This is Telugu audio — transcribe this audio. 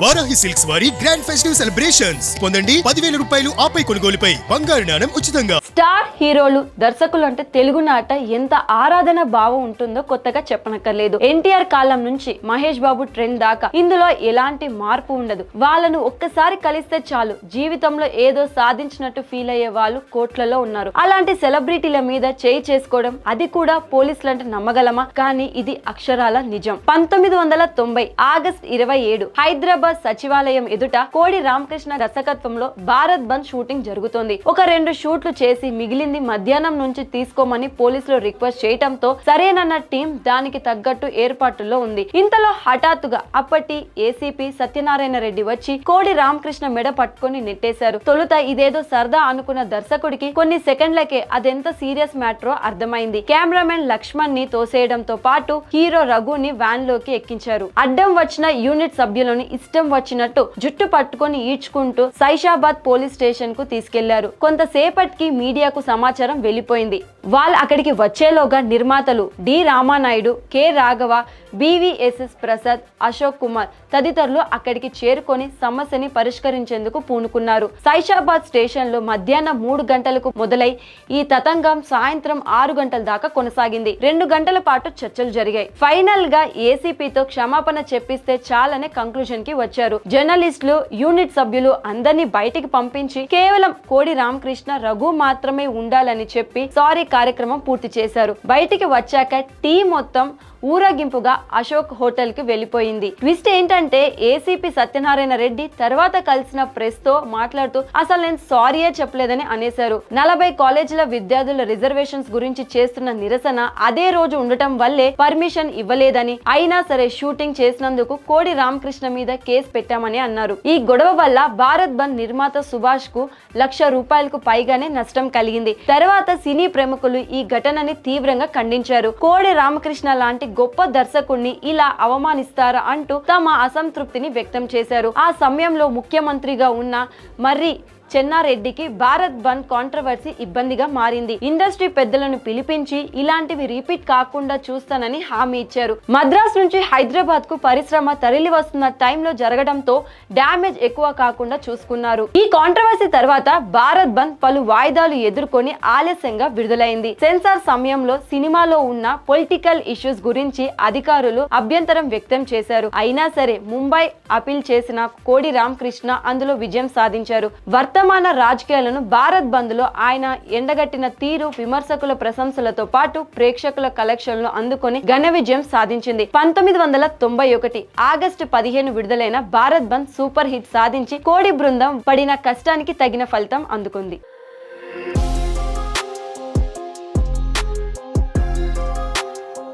వారాహి సిల్క్స్ వారి గ్రాండ్ ఫెస్టివ్ సెలబ్రేషన్స్ పొందండి పదివేల రూపాయలు ఆపై కొనుగోలుపై. బంగారు నాణం ఉచితంగా. స్టార్ హీరోలు దర్శకులు అంటే తెలుగునాట ఎంత ఆరాధన భావం ఉంటుందో కొత్తగా చెప్పనక్కర్లేదు. ఎన్టీఆర్ కాలం నుంచి మహేష్ బాబు ట్రెండ్ దాకా ఇందులో ఎలాంటి మార్పు ఉండదు. వాళ్ళను ఒక్కసారి కలిస్తే చాలు. జీవితంలో ఏదో సాధించినట్టు ఫీల్ అయ్యే వాళ్ళు కోట్లలో ఉన్నారు. అలాంటి సెలబ్రిటీల మీద చేయి చేసుకోవడం అది కూడా పోలీసులు అంటే నమ్మగలమా? కానీ ఇది అక్షరాల నిజం. పంతొమ్మిది వందల తొంభై ఆగస్ట్ ఇరవై ఏడు హైదరాబాద్ సచివాలయం ఎదుట కోడి రామకృష్ణ దర్శకత్వంలో భారత్ బంద్ షూటింగ్ జరుగుతోంది. ఒక రెండు షూట్లు చేసి మిగిలింది మధ్యాహ్నం నుంచి తీసుకోమని పోలీసులు రిక్వెస్ట్ చేయటంతో సరేనన్న టీం దానికి తగ్గట్టు ఏర్పాటులో ఉంది. ఇంతలో హఠాత్తుగా అప్పటి ఏసీపీ సత్యనారాయణ రెడ్డి వచ్చి కోడి రామకృష్ణ మెడ పట్టుకొని నెట్టేశారు. తొలుత ఇదేదో సరదా అనుకున్న దర్శకుడికి కొన్ని సెకండ్లకే అదెంత సీరియస్ మ్యాటరో అర్థమైంది. కెమెరామెన్ లక్ష్మణ్ని తోసేయడంతో పాటు హీరో రఘుని వ్యాన్లోకి ఎక్కించారు. అడ్డం వచ్చిన యూనిట్ సభ్యులను ఇష్ట వచ్చినట్టు జుట్టు పట్టుకొని ఈడ్చుకుంటూ సైషాబాద్ పోలీస్ స్టేషన్కు తీసుకెళ్ళారు. కొంతసేపటికి మీడియాకు సమాచారం వెళ్ళిపోయింది వాళ్ళు అక్కడికి వచ్చేలోగా నిర్మాతలు D Ramanaidu K Raghava BVSS Prasad Ashok Kumar తదితరులు అక్కడికి చేరుకొని సమస్యని పరిష్కరించేందుకు పూనుకున్నారు. సైషాబాద్ స్టేషన్లో మధ్యాహ్నం మూడు గంటలకు మొదలై ఈ తతంగం సాయంత్రం ఆరు గంటల దాకా కొనసాగింది. రెండు గంటల పాటు చర్చలు జరిగాయి. ఫైనల్గా ఏసీపీతో క్షమాపణ చెప్పిస్తే చాలనే కంక్లూజన్కి వచ్చారు. జర్నలిస్టులు యూనిట్ సభ్యులు అందరినీ బయటికి పంపించి కేవలం కోడి రామకృష్ణ రఘు మాత్రమే ఉండాలని చెప్పి సారీ కార్యక్రమం పూర్తి చేశారు. బయటికి వచ్చాక టీ మొత్తం ఊరేగింపుగా అశోక్ హోటల్కి వెళ్ళిపోయింది. ట్విస్ట్ ఏంటంటే ఏసీపీ సత్యనారాయణ రెడ్డి తర్వాత కలిసిన ప్రెస్తో మాట్లాడుతూ అసలు నేను సారీయే చెప్పలేదని అనేశారు. నలభై కాలేజీల విద్యార్థుల రిజర్వేషన్స్ గురించి చేస్తున్న నిరసన అదే రోజు ఉండటం వల్లే పర్మిషన్ ఇవ్వలేదని అయినా సరే షూటింగ్ చేసినందుకు కోడి రామకృష్ణ మీద కేసు పెట్టామని అన్నారు. ఈ గొడవ వల్ల భారత్ బంద్ నిర్మాత సుభాష్కు లక్ష రూపాయలకు పైగానే నష్టం కలిగింది. తర్వాత సినీ ప్రముఖులు ఈ ఘటనని తీవ్రంగా ఖండించారు. కోడి రామకృష్ణ లాంటి గొప్ప దర్శకుణ్ణి ఇలా అవమానిస్తారా అంటూ తమ అసంతృప్తిని వ్యక్తం చేశారు. ఆ సమయంలో ముఖ్యమంత్రిగా ఉన్న మర్రి చెన్నారెడ్డికి భారత్ బంద్ కాంట్రవర్సీ ఇబ్బందిగా మారింది. ఇండస్ట్రీ పెద్దలను పిలిపించి ఇలాంటివి రిపీట్ కాకుండా చూస్తానని హామీ ఇచ్చారు. మద్రాస్ నుంచి హైదరాబాద్కు పరిశ్రమ తరలి వస్తున్న టైంలో జరగడంతో డ్యామేజ్ ఎక్కువ కాకుండా చూసుకున్నారు. ఈ కాంట్రవర్సీ తర్వాత భారత్ బంద్ పలు వాయిదాలు ఎదుర్కొని ఆలస్యంగా విడుదలైంది. సెన్సార్ సమయంలో సినిమాలో ఉన్న పొలిటికల్ ఇష్యూస్ గురించి అధికారులు అభ్యంతరం వ్యక్తం చేశారు. అయినా సరే ముంబై అపీల్ చేసిన కోడి రామకృష్ణ అందులో విజయం సాధించారు. వర్తమాన రాజకీయాలను భారత్ బంద్లో ఆయన ఎండగట్టిన తీరు విమర్శకుల ప్రశంసలతో పాటు ప్రేక్షకుల కలెక్షన్లు అందుకొని ఘన విజయం సాధించింది. పంతొమ్మిది వందల తొంభై ఒకటి ఆగస్టు పదిహేను విడుదలైన భారత్ బంద్ సూపర్ హిట్ సాధించి కోడి బృందం పడిన కష్టానికి తగిన ఫలితం అందుకుంది.